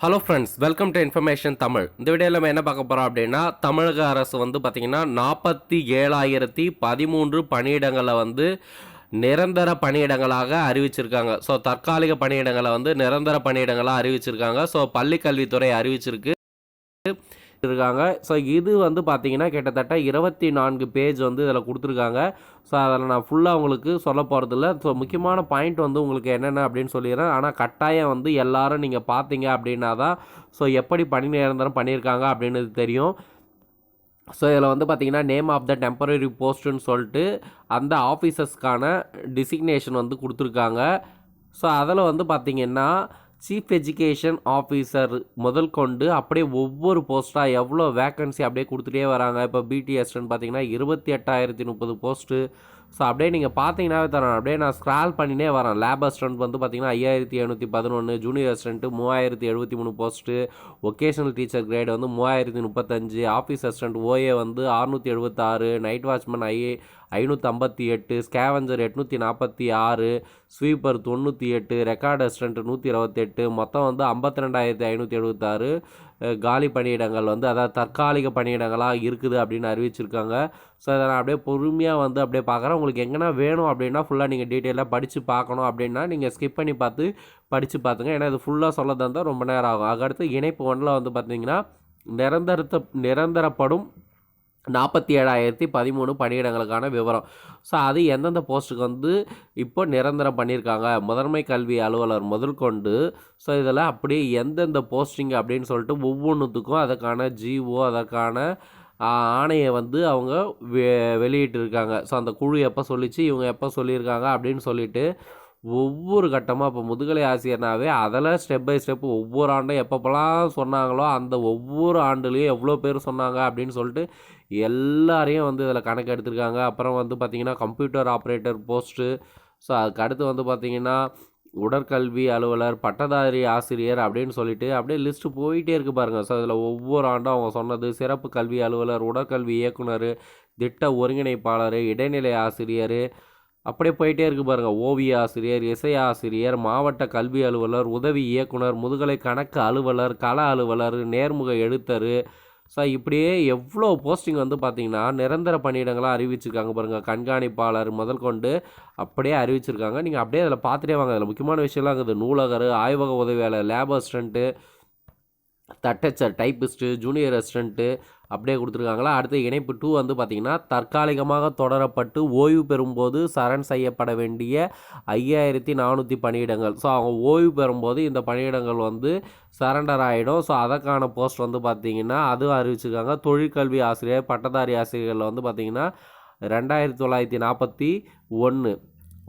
Hello friends welcome to information Tamil இந்த வீடியோவில் நம்ம என்ன பார்க்க போகிறோம் அப்படின்னா தமிழக அரசு வந்து பார்த்திங்கன்னா நாற்பத்தி ஏழாயிரத்தி பதிமூன்று பணியிடங்களை வந்து நிரந்தர பணியிடங்களாக அறிவிச்சிருக்காங்க. ஸோ தற்காலிக பணியிடங்களை வந்து நிரந்தர பணியிடங்களாக அறிவிச்சிருக்காங்க. ஸோ பள்ளி கல்வித்துறை அறிவிச்சிருக்கு. இருக்காங்க. ஸோ இது வந்து பார்த்தீங்கன்னா கிட்டத்தட்ட இருபத்தி நான்கு பேஜ் வந்து இதில் கொடுத்துருக்காங்க. ஸோ அதில் நான் ஃபுல்லாக உங்களுக்கு சொல்ல போகிறதில்ல ஸோ முக்கியமான பாயிண்ட் வந்து உங்களுக்கு என்னென்ன அப்படின்னு சொல்லிடுறேன். ஆனால் கட்டாயம் வந்து எல்லாரும் நீங்கள் பார்த்தீங்க அப்படின்னா தான் ஸோ எப்படி பணி நிரந்தரம் பண்ணியிருக்காங்க அப்படின்னு தெரியும். ஸோ இதில் வந்து பார்த்திங்கன்னா நேம் ஆஃப் த டெம்பரரி போஸ்ட்டுன்னு சொல்லிட்டு அந்த ஆஃபீஸர்ஸ்க்கான டிசிக்னேஷன் வந்து கொடுத்துருக்காங்க. ஸோ அதில் வந்து பார்த்திங்கன்னா சீஃப் எஜுகேஷன் ஆஃபீஸர் முதல் கொண்டு அப்படியே ஒவ்வொரு போஸ்ட்டாக எவ்வளோ வேக்கன்சி அப்படியே கொடுத்துட்டே வராங்க. இப்போ பிடிஎஸ்ன்னு பார்த்தீங்கன்னா இருபத்தி எட்டாயிரத்தி முப்பது போஸ்ட்டு ஸோ அப்படியே நீங்கள் பார்த்தீங்கன்னாவே தரேன். அப்படியே நான் ஸ்க்ரால் பண்ணினே வரேன். லேப் அசிஸ்டன்ட் வந்து பார்த்தீங்கன்னா ஐயாயிரத்தி எழுநூற்றி பதினொன்று ஜூனியர் அசிஸ்டன்ட்டு மூவாயிரத்தி எழுபத்தி மூணு போஸ்ட்டு ஒகேஷனல் டீச்சர் கிரேடு வந்து மூவாயிரத்தி முப்பத்தஞ்சு. ஆஃபீஸ் அசிஸ்டன்ட் ஓஏ வந்து அறுநூற்றி எழுபத்தாறு நைட் வாட்ச்மேன் ஐஏ ஐநூற்றி ஐம்பத்தி எட்டு ஸ்கேவஞ்சர் எட்நூற்றி நாற்பத்தி ஆறு ஸ்வீப்பர் தொண்ணூற்றி எட்டு ரெக்கார்ட் அசிஸ்டன்ட் நூற்றி இருபத்தெட்டு மொத்தம் வந்து ஐம்பத்தி ரெண்டாயிரத்தி ஐநூற்றி எழுபத்தாறு காலி பணியிடங்கள் வந்து அதாவது தற்காலிக பணியிடங்களாக இருக்குது அப்படின்னு அறிவிச்சிருக்காங்க. ஸோ அதை நான் அப்படியே பொறுமையாக வந்து அப்படியே பார்க்குறேன். உங்களுக்கு எங்கன்னா வேணும் அப்படின்னா ஃபுல்லாக நீங்கள் டீட்டெயிலாக படித்து பார்க்கணும் அப்படின்னா நீங்கள் ஸ்கிப் பண்ணி பார்த்து படித்து பார்த்துங்க. ஏன்னா இது ஃபுல்லாக சொல்ல இருந்தால் ரொம்ப நேரம் ஆகும். அதுக்கடுத்து இணைப்பு ஒன்றில் வந்து பார்த்தீங்கன்னா நிரந்தரத்த நிரந்தரப்படும் நாற்பத்தி ஏழாயிரத்தி பதிமூணு பணியிடங்களுக்கான விவரம். ஸோ அது எந்தெந்த போஸ்ட்டுக்கு வந்து இப்போ நிரந்தரம் பண்ணியிருக்காங்க? முதன்மை கல்வி அலுவலர் முதல் கொண்டு. ஸோ இதில் அப்படியே எந்தெந்த போஸ்டிங் அப்படின்னு சொல்லிட்டு ஒவ்வொன்றுத்துக்கும் அதற்கான ஜிஓ அதற்கான ஆணையை வந்து அவங்க வெ வெளியிட்டிருக்காங்க. ஸோ அந்த குழு எப்போ சொல்லிச்சு இவங்க எப்போ சொல்லியிருக்காங்க அப்படின்னு சொல்லிட்டு ஒவ்வொரு கட்டமாக இப்போ முதுகலை ஆசிரியர்னாவே அதில் ஸ்டெப் பை ஸ்டெப் ஒவ்வொரு ஆண்டும் எப்பப்பெல்லாம் சொன்னாங்களோ அந்த ஒவ்வொரு ஆண்டுலேயும் எவ்வளோ பேர் சொன்னாங்க அப்படின்னு சொல்லிட்டு எல்லாரையும் வந்து இதில் கணக்கு எடுத்திருக்காங்க. அப்புறம் வந்து பார்த்திங்கன்னா கம்ப்யூட்டர் ஆப்ரேட்டர் போஸ்ட்டு ஸோ அதுக்கு அடுத்து வந்து பார்த்திங்கன்னா உடற்கல்வி அலுவலர் பட்டதாரி ஆசிரியர் அப்படின்னு சொல்லிட்டு அப்படியே லிஸ்ட்டு போயிட்டே இருக்குது பாருங்கள் ஸோ அதில் ஒவ்வொரு ஆண்டும் அவங்க சொன்னது சிறப்பு கல்வி அலுவலர் உடற்கல்வி இயக்குனர் திட்ட ஒருங்கிணைப்பாளர் இடைநிலை ஆசிரியர் அப்படியே போயிட்டே இருக்குது பாருங்கள் ஓவிய ஆசிரியர் இசை ஆசிரியர் மாவட்ட கல்வி அலுவலர் உதவி இயக்குனர் முதுகலை கணக்கு அலுவலர் கள அலுவலர் நேர்முக எழுத்தர். ஸோ இப்படியே எவ்வளோ போஸ்டிங் வந்து பார்த்திங்கன்னா நிரந்தர பணியிடங்களாக அறிவிச்சிருக்காங்க பாருங்கள் கண்காணிப்பாளர் முதல் கொண்டு அப்படியே அறிவிச்சிருக்காங்க. நீங்கள் அப்படியே அதில் பார்த்துட்டே வாங்க. அதில் முக்கியமான விஷயம்லாம் இருக்குது. நூலகர் ஆய்வக உதவியாளர் லேப் அசிஸ்டண்ட்டு தட்டச்சர் டைப்பிஸ்ட்டு ஜூனியர் அசிஸ்டண்ட்டு அப்படியே கொடுத்துருக்காங்களா? அடுத்து இணைப்பு டூ வந்து பார்த்திங்கன்னா தற்காலிகமாக தொடரப்பட்டு ஓய்வு பெறும்போது சரண் செய்யப்பட வேண்டிய ஐயாயிரத்தி நானூற்றி பணியிடங்கள். ஸோ அவங்க ஓய்வு பெறும்போது இந்த பணியிடங்கள் வந்து சரண்டர் ஆகிடும் ஸோ அதற்கான போஸ்ட் வந்து பார்த்திங்கன்னா அதுவும் அறிவிச்சிருக்காங்க. தொழிற்கல்வி ஆசிரியர் பட்டதாரி ஆசிரியர்கள் வந்து பார்த்திங்கன்னா ரெண்டாயிரத்தி தொள்ளாயிரத்தி நாற்பத்தி ஒன்று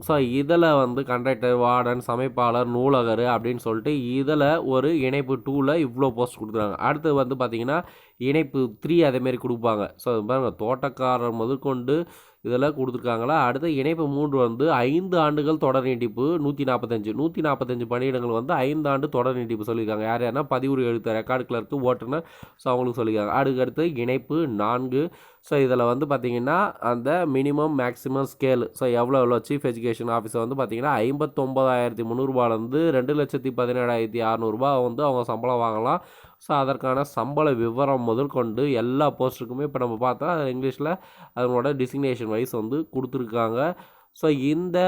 ஸோ இதில் வந்து கண்டக்டர் வார்டன் சமைப்பாளர் நூலகர் அப்படின்னு சொல்லிட்டு இதில் ஒரு இணைப்பு டூவில் இவ்வளோ போஸ்ட் கொடுக்குறாங்க. அடுத்து வந்து பார்த்திங்கன்னா இணைப்பு த்ரீ அதேமாரி கொடுப்பாங்க. ஸோ பாருங்கள் தோட்டக்காரர் முதற்கொண்டு இதெல்லாம் கொடுத்துருக்காங்களா? அடுத்து இணைப்பு மூன்று வந்து ஐந்து ஆண்டுகள் தொடர் நீட்டிப்பு நூற்றி நாற்பத்தஞ்சு நூற்றி நாற்பத்தஞ்சு பணியிடங்கள் வந்து ஐந்து ஆண்டு தொடர் நீட்டிப்பு சொல்லியிருக்காங்க. யார் யாருன்னா பதிவுறு எழுத்த ரெக்கார்டு கிளர்க்கு ஓட்டுநர் ஸோ அவங்களுக்கு சொல்லியிருக்காங்க. அடுக்கடுத்து இணைப்பு நான்கு. ஸோ இதில் வந்து பார்த்திங்கன்னா அந்த மினிமம் மேக்ஸிமம் ஸ்கேல் ஸோ எவ்வளோ எவ்வளோ சீஃப் எஜுகேஷன் ஆஃபீஸர் வந்து பார்த்திங்கன்னா ஐம்பத்தொம்பதாயிரத்தி முந்நூறுபாலேருந்து ரெண்டு லட்சத்தி பதினேழாயிரத்தி அறநூறுபா வந்து அவங்க சம்பளம் வாங்கலாம். ஸோ அதற்கான சம்பள விவரம் முதல் கொண்டு எல்லா போஸ்ட்டுக்குமே இப்போ நம்ம பார்த்தா இங்கிலீஷில் அதனோட டிசிக்னேஷன் வைஸ் வந்து கொடுத்துருக்காங்க. ஸோ இந்த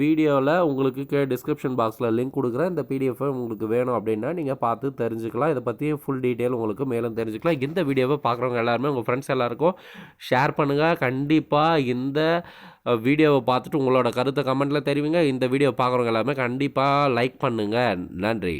வீடியோவில் உங்களுக்கு கே டிஸ்கிரிப்ஷன் பாக்ஸில் லிங்க் கொடுக்குறேன். இந்த பிடிஎஃப் உங்களுக்கு வேணும் அப்படின்னா நீங்கள் பார்த்து தெரிஞ்சுக்கலாம். இதை பற்றி ஃபுல் டீட்டெயில் உங்களுக்கு மேலும் தெரிஞ்சுக்கலாம். இந்த வீடியோவை பார்க்குறவங்க எல்லாருமே உங்கள் ஃப்ரெண்ட்ஸ் எல்லாருக்கும் ஷேர் பண்ணுங்கள் கண்டிப்பாக இந்த வீடியோவை பார்த்துட்டு உங்களோட கருத்தை கமெண்ட்டில் தெரிவிங்க. இந்த வீடியோ பார்க்குறவங்க எல்லாமே கண்டிப்பாக லைக் பண்ணுங்கள் நன்றி.